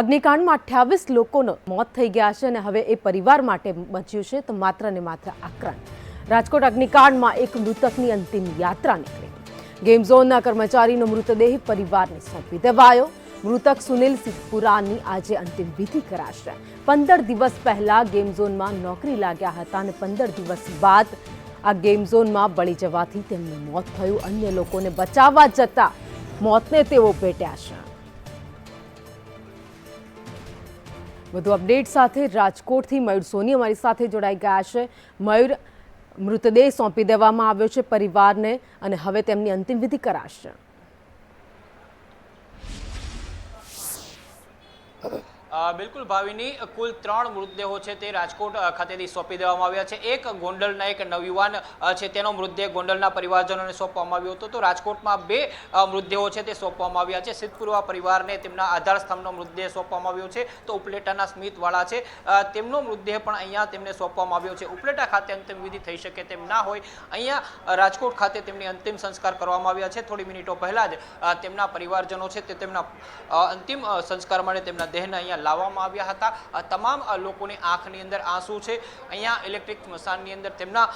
અગ્નિકાંડમાં અઠ્યાવીસ લોકોનો મોત થઈ ગયા છે અને હવે એ પરિવાર માટે બચ્યું છે તો માત્ર ને માત્ર આક્રંદ. રાજકોટ અગ્નિકાંડમાં એક મૃતકની અંતિમ યાત્રા નીકળી. ગેમ ઝોનના કર્મચારીનો મૃતદેહ પરિવારને સોંપી દેવાયો. મૃતક સુનિલ સિદ્ધપુરાની આજે અંતિમ વિધિ કરાશે. પંદર દિવસ પહેલા ગેમ ઝોનમાં નોકરી લાગ્યા હતા અને પંદર દિવસ બાદ આ ગેમ ઝોનમાં બળી જવાથી તેમનું મોત થયું. અન્ય લોકોને બચાવવા જતા મોતને તેઓ ભેટ્યા છે. વધુ અપડેટ સાથે રાજકોટથી મયુર સોની અમારી સાથે જોડાઈ ગયા છે. મયુર, મૃતદેહ સોંપી દેવામાં આવ્યો છે પરિવારને અને હવે તેમની અંતિમ વિધિ કરાશે. બિલકુલ ભાવિની કુલ ત્રણ મૃતદેહો છે તે રાજકોટ ખાતેથી સોંપી દેવામાં આવ્યા છે. એક ગોંડલના એક નવયુવાન છે તેનો મૃતદેહ ગોંડલના પરિવારજનોને સોંપવામાં આવ્યો હતો. તો રાજકોટમાં બે મૃતદેહો છે તે સોંપવામાં આવ્યા છે. સિદ્ધપુરવા પરિવારને તેમના આધાર સ્તંભનો મૃતદેહ સોંપવામાં આવ્યો છે. તો ઉપલેટાના સ્મિતવાળા છે. તેમનો મૃતદેહ પણ અહીંયા તેમને સોંપવામાં આવ્યો છે. ઉપલેટા ખાતે અંતિમ વિધિ થઈ શકે તેમ ના હોય, અહીંયા રાજકોટ ખાતે તેમની અંતિમ સંસ્કાર કરવામાં આવ્યા છે. થોડી મિનિટો પહેલાં જ તેમના પરિવારજનો છે તે તેમના અંતિમ સંસ્કાર માટે તેમના દેહને અહીંયા લાવવામાં આવ્યા હતા. તમામ લોકોની આંખની અંદર આંસુ છે. અહીંયા ઇલેક્ટ્રિક સ્મશાનની અંદર તેમના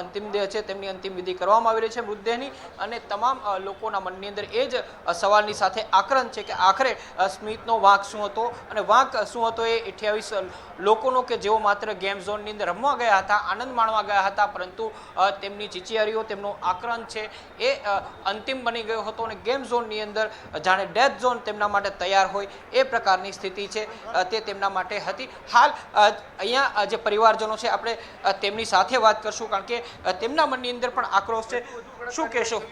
અંતિમ દેહ છે. તેમની અંતિમ વિધિ કરવામાં આવી રહી છે મૃતદેહની. અને તમામ લોકોના મનની અંદર એ જ સવાલની સાથે આકરણ છે કે આખરે સ્મિતનો વાંક શું હતો? અને વાંક શું હતો એ અઠ્યાવીસ લોકોનો કે જેઓ માત્ર ગેમ ઝોનની અંદર રમવા ગયા હતા, આનંદ માણવા ગયા હતા, પરંતુ તેમની ચીચિયારીઓ, તેમનો આક્રંદ છે એ અંતિમ બની ગયો હતો. અને ગેમ ઝોનની અંદર જાણે ડેથ ઝોન તેમના માટે તૈયાર હોય એ પ્રકારની સ્થિતિ છે. તે તેમના માટે હતી. હાલ અહીંયા જે પરિવારજનો છે, આપણે તેમની સાથે વાત કરશું, કારણ કે તેમના મનની અંદર પણ આક્રોશ છે. શું કહેશો?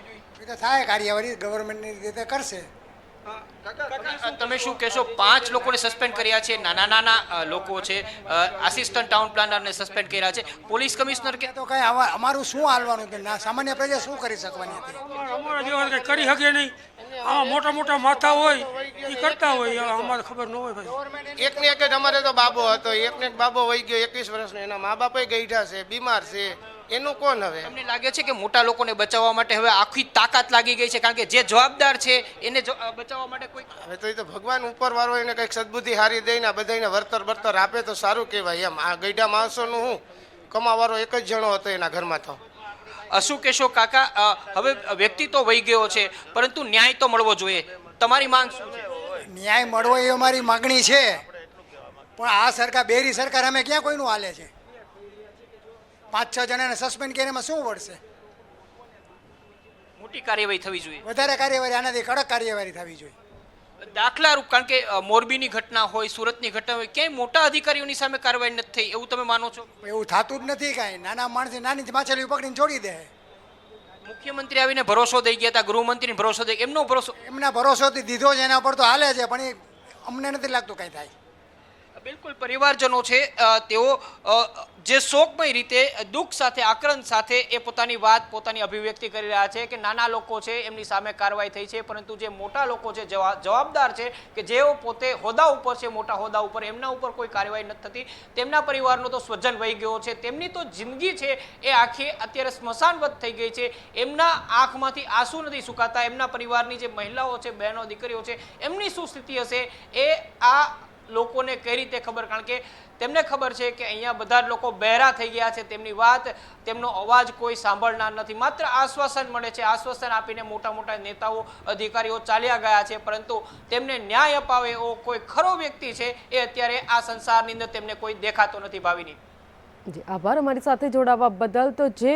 થાય, કાર્યવાહી ગવર્મેન્ટની રીતે કરશે. તમે શું કહેશો? પાંચ લોકોને સસ્પેન્ડ કર્યા છે નાના નાના લોકો છે આસિસ્ટન્ટ ટાઉન પ્લાનરને સસ્પેન્ડ કર્યા છે. પોલીસ કમિશનર કે તો કઈ આવા અમારું શું હાલવાનું કે ના સામાન્ય પ્રજા શું કરી શકવાની હતી? અમારા અમારા જેવા કઈ કરી શકે નહીં. આમાં મોટા મોટા માથા હોય એ કરતા હોય અમારે ખબર ન હોય ભાઈ. એક ને એક જ અમારે તો બાબો હતો. એક ને એક બાબો વહી ગયો એકવીસ વર્ષનો. એના મા બાપે ગઈઢા છે બીમાર છે. એનું કોણ હવે? તમને લાગે છે કે મોટા લોકોને બચાવવા માટે હવે આખી તાકાત લાગી ગઈ છે? કારણ કે જે જવાબદાર છે એને જ- બચાવવા માટે કોઈ હવે તો એ તો ભગવાન ઉપર વાળો એને કંઈક સદબુદ્ધિ હારી દઈને આ બધાને વળતર બળતર આપે તો સારું કહેવાય. એમ આ ગઈડા માણસોનું હું કમાવાળો એક જ જણો હતો એના ઘરમાં તો. શું કહેશો કાકા હવે વ્યક્તિ તો વહી ગયો છે પરંતુ ન્યાય તો મળવો જોઈએ. તમારી માંગ શું છે? ન્યાય મળવો એ અમારી માગણી છે. પણ આ સરકાર બેરી સરકાર અમે ક્યાં કોઈનું હાલે છે? પાંચ છ જણાને સસ્પેન્ડ કરીને એમાં શું પડશે મોટી કાર્યવાહી થવી જોઈએ. વધારે કાર્યવાહી આનાથી કડક કાર્યવાહી થવી જોઈએ. દાખલા રૂપ કારણ કે મોરબીની ઘટના હોય સુરતની ઘટના હોય ક્યાંય મોટા અધિકારીઓની સામે કાર્યવાહી નથી થઈ એવું તમે માનો છો? એવું થતું જ નથી કાંઈ. નાના માણસે નાની માછલી પકડીને છોડી દે. મુખ્યમંત્રી આવીને ભરોસો દઈ ગયા હતા ગૃહમંત્રીને ભરોસો દઈ એમનો ભરોસો એમના ભરોસોથી દીધો છે એના પર તો હાલે છે પણ એ અમને નથી લાગતું કાંઈ થાય. બિલકુલ, પરિવારજનો છે તેઓ જે શોકમય રીતે દુઃખ સાથે આક્રંદ સાથે એ પોતાની વાત, પોતાની અભિવ્યક્તિ કરી રહ્યા છે કે નાના લોકો છે, એમની સામે કાર્યવાહી થઈ છે, પરંતુ જે મોટા લોકો છે જવાબદાર છે કે જેઓ પોતે હોદ્દા ઉપર છે, મોટા હોદ્દા ઉપર, એમના ઉપર કોઈ કાર્યવાહી નથી થતી. તેમના પરિવારનો તો સ્વજન વહી ગયો છે. તેમની તો જિંદગી છે, એ આખી અત્યારે સ્મશાનવત થઈ ગઈ છે. એમના આંખમાંથી આંસુ નથી સુકાતા. એમના પરિવારની જે મહિલાઓ છે, બહેનો, દીકરીઓ છે, એમની શું સ્થિતિ હશે? એ આ લોકોને કઈ રીતે ખબર. કારણ કે તેમને ખબર છે કે અહીંયા બધા જ લોકો બહેરા થઈ ગયા છે. તેમની વાત, તેમનો અવાજ કોઈ સાંભળનાર નથી. માત્ર આશ્વાસન મળે છે. આશ્વાસન આપીને મોટા મોટા નેતાઓ, અધિકારીઓ ચાલ્યા ગયા છે. પરંતુ તેમને ન્યાય અપાવે એવો કોઈ ખરો વ્યક્તિ છે એ અત્યારે આ સંસારની અંદર તેમને કોઈ દેખાતો નથી ભાવિની. જી, આભાર. અમારી સાથે જોડાવા બદલ તો જે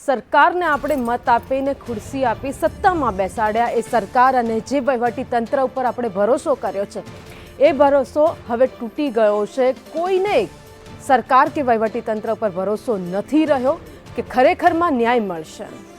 સરકારને આપણે મત આપીને ખુરશી આપી સત્તામાં બેસાડ્યા, એ સરકાર અને જે વહીવટી તંત્ર ઉપર આપણે ભરોસો કર્યો છે. એ ભરોસો હવે તૂટી ગયો છે. કોઈને સરકાર કે વહીવટી તંત્ર પર ભરોસો નથી રહ્યો કે ખરેખરમાં ન્યાય મળશે.